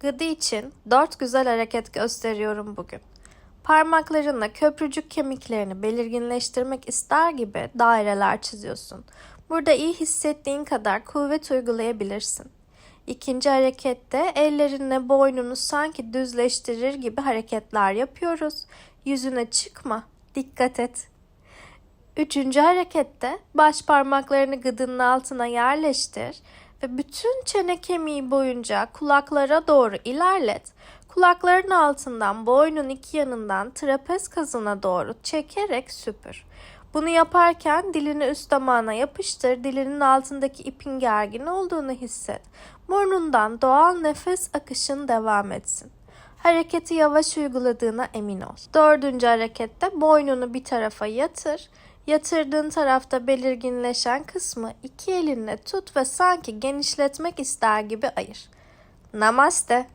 Gıdı için dört güzel hareket gösteriyorum bugün. Parmaklarınla köprücük kemiklerini belirginleştirmek ister gibi daireler çiziyorsun. Burada iyi hissettiğin kadar kuvvet uygulayabilirsin. İkinci harekette ellerinle boynunu sanki düzleştirir gibi hareketler yapıyoruz. Yüzüne çıkma, dikkat et. Üçüncü harekette baş parmaklarını gıdının altına yerleştir ve bütün çene kemiği boyunca kulaklara doğru ilerlet. Kulakların altından boynun iki yanından trapez kasına doğru çekerek süpür. Bunu yaparken dilini üst damağına yapıştır. Dilinin altındaki ipin gergin olduğunu hisset. Burnundan doğal nefes akışın devam etsin. Hareketi yavaş uyguladığına emin ol. Dördüncü harekette boynunu bir tarafa yatır. Yatırdığın tarafta belirginleşen kısmı iki elinle tut ve sanki genişletmek ister gibi ayır. Namaste.